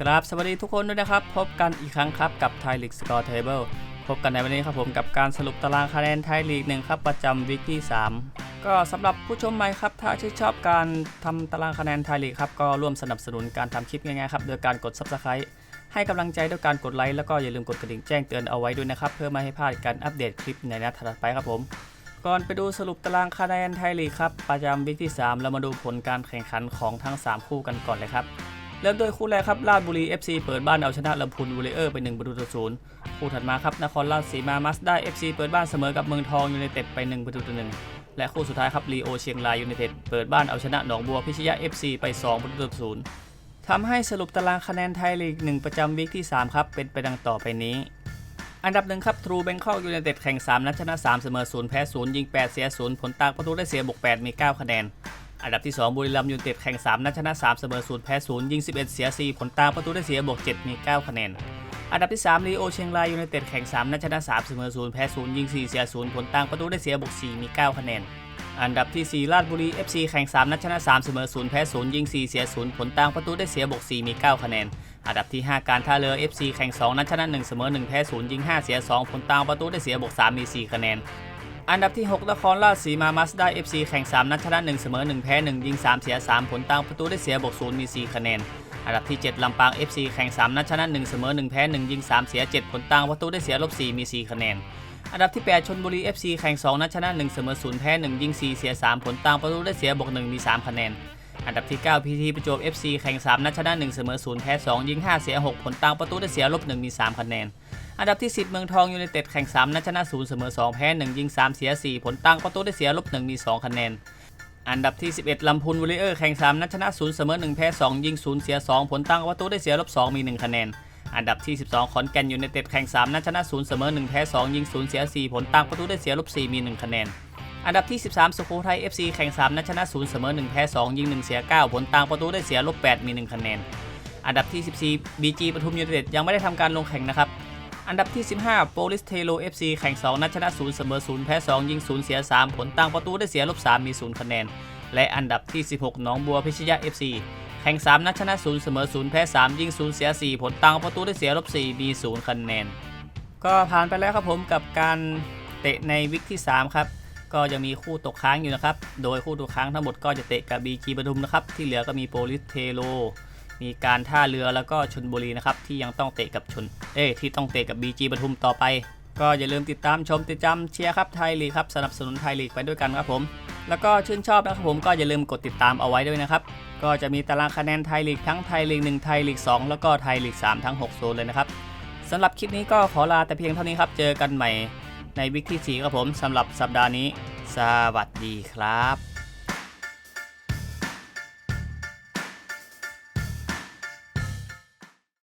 ครับสวัสดีทุกคนด้วยนะครับ พบกันอีกครั้งครับกับไทยลีกสกอร์เทเบิลพบกันในวันนี้ครับผมกับการสรุปตารางคะแนนไทยลีกหนึ่งครับประจำวิกที่ 3 ก็สำหรับผู้ชมใหม่ครับถ้าชื่นชอบการทำตารางคะแนนไทยลีกครับก็ร่วมสนับสนุนการทำคลิปง่ายๆครับโดยการกด Subscribe ให้กำลังใจด้วยการกดไลค์แล้วก็อย่าลืมกดกระดิ่งแจ้งเตือนเอาไว้ด้วยนะครับเพื่อไม่ให้พลาดการอัปเดตคลิปในนัดถัดไปครับผมก่อนไปดูสรุปตารางคะแนนไทยลีกครับประจำวิกที่ 3 เรามาดูผลการแข่งขันของทั้ง 3 คู่กันก่อนเลยครับ เริ่มด้วยคู่แรกครับราชบุรี FC เปิดบ้านเอาชนะลำพูนวูเลเออร์ไป1ประตูต่อศูนย์คู่ถัดมาครับนครราชสีมามัสได้ FC เปิดบ้านเสมอกับเมืองทองยูไนเต็ดไป1ประตูต่อหนึ่งและคู่สุดท้ายครับลีโอเชียงรายยูไนเต็ดเปิดบ้านเอาชนะหนองบัวพิชยะ FC ไป2ประตูต่อศูนย์ทำให้สรุปตารางคะแนนไทยลีก1ประจำวิกที่ 3 ครับ เป็นไปดังต่อไปนี้ อันดับหนึ่งครับทรูแบงคอกยูไนเต็ดแข่ง 3 นัดชนะ 3 เสมอ 0 แพ้ 0 ยิง 8 เสีย 0 ผลต่างประตูได้เสียบวก8มี 9 คะแนน อันดับที่ 2 บุรีรัมย์ยูไนเต็ดแข่ง 3 นัดชนะ 3 เสมอ0แพ้0ยิง 11 เสีย 4 ผลต่างประตูได้เสียบวก 7 มี 9 คะแนน อันดับที่ 3 ลีโอเชียงรายยูไนเต็ดแข่ง 3 นัดชนะ 3 เสมอ0แพ้0ยิง 4 เสีย 0 ผลต่างประตูได้เสียบวก 4 มี 9 คะแนน อันดับที่ 4 ราชบุรี FC แข่ง 3 นัดชนะ 3 เสมอ0แพ้0ยิง 4 เสีย 0 ผลต่างประตูได้เสียบวก 4 มี 9 คะแนน อันดับที่ 5 การท่าเรือ FC แข่ง 2 นัดชนะ 1 เสมอ1แพ้0ยิง 5 เสีย 2 ผลต่างประตูได้เสียบวก 3 มี 4 คะแนน อันดับที่ 6 นครราชสีมามัสด้า FC แข่ง 3 นัดชนะ1เสมอ 1 แพ้ 1 ยิง 3 เสีย 3 ผลต่างประตูได้เสียบวก0มี 4 คะแนน อันดับที่ 7 ลำปาง FC แข่ง 3 นัดชนะ1เสมอ 1 แพ้ 1 ยิง 3 เสีย 7 ผลต่างประตูได้เสียลบ4มี 4 คะแนน อันดับที่ 8 ชนบุรี FC แข่ง 2 นัดชนะ1เสมอ 0 แพ้ 1 ยิง 4 เสีย 3 ผลต่างประตูได้เสียบวก1มี 3 คะแนน อันดับที่ 9 พีทีประจวบ FC แข่ง 3 นัดชนะ1เสมอ 0 แพ้ 2 ยิง 5 เสีย 6 ผลต่างประตูได้เสียลบ1มี 3 คะแนน อันดับที่ 10 เมืองทองยูไนเต็ดแข่ง3นัดชนะ0เสมอ2 แพ้ 1 ยิง 3 เสีย 4 ผลต่างประตูได้เสียลบ1มี 2 คะแนน อันดับที่ 11 ลำพูนวอลเลเยอร์แข่ง3นัดชนะ0เสมอ1 แพ้ 2 ยิง 0 เสีย 2 ผลต่างประตูได้เสียลบ2มี 1 คะแนน อันดับที่ 12 ขอนแก่นยูไนเต็ดแข่ง3นัดชนะ0เสมอ1 แพ้ 2 ยิง 0 เสีย 4 ผลต่างประตูได้เสียลบ4มี 1 คะแนนอันดับที่ 13 สุโขทัย FC แข่ง 3นัดชนะ 0 เสมอ 1 แพ้ 2 ยิง 1 เสีย 9 ผลต่างประตูได้เสียลบ 8 มี 1 คะแนน อันดับที่ 14 BG ปทุมยูไนเต็ดยังไม่ได้ทำการลงแข่งนะครับ อันดับที่ 15 โปลิสเทโล FC แข่ง 2 นัดชนะ 0 เสมอ 0 แพ้ 2 ยิง 0 เสีย 3 ผลต่างประตูได้เสียลบ 3 มี 0 คะแนน และอันดับที่ 16หนองบัวพิชยะ FC แข่ง 3 นัดชนะ 0 เสมอ 0 แพ้ 3 ยิง 0 เสีย 4 ผลต่างประตูได้เสียลบ 4 มี 0 คะแนน ก็ผ่านไปแล้วครับผมกับการเตะในวิกที่ 3 ครับ ก็ยังมีคู่ตกค้างอยู่นะครับ โดยคู่ตกค้างทั้งหมดก็จะเตะกับ BG ปทุมนะครับ ที่เหลือก็มีโปลิสเทโล มีการท่าเรือแล้วก็ชนบุรีนะครับที่ยังต้องเตะกับชน เอ้ที่ต้องเตะกับ BG ปทุมต่อไป ก็อย่าลืมติดตามชมติดตามเชียร์ครับไทยลีกครับสนับสนุนไทยลีกไปด้วยกันครับผม แล้วก็ชื่นชอบนะครับผมก็อย่าลืมกดติดตามเอาไว้ด้วยนะครับก็จะมีตารางคะแนนไทยลีกทั้งไทยลีก1ไทยลีก2 แล้วก็ไทยลีก3ทั้ง6โซนเลยนะครับสำหรับคลิปนี้ก็ขอลาแต่เพียงเท่านี้ครับเจอกันใหม่ในวิกที่4ครับผมสำหรับสัปดาห์นี้ สวัสดีครับ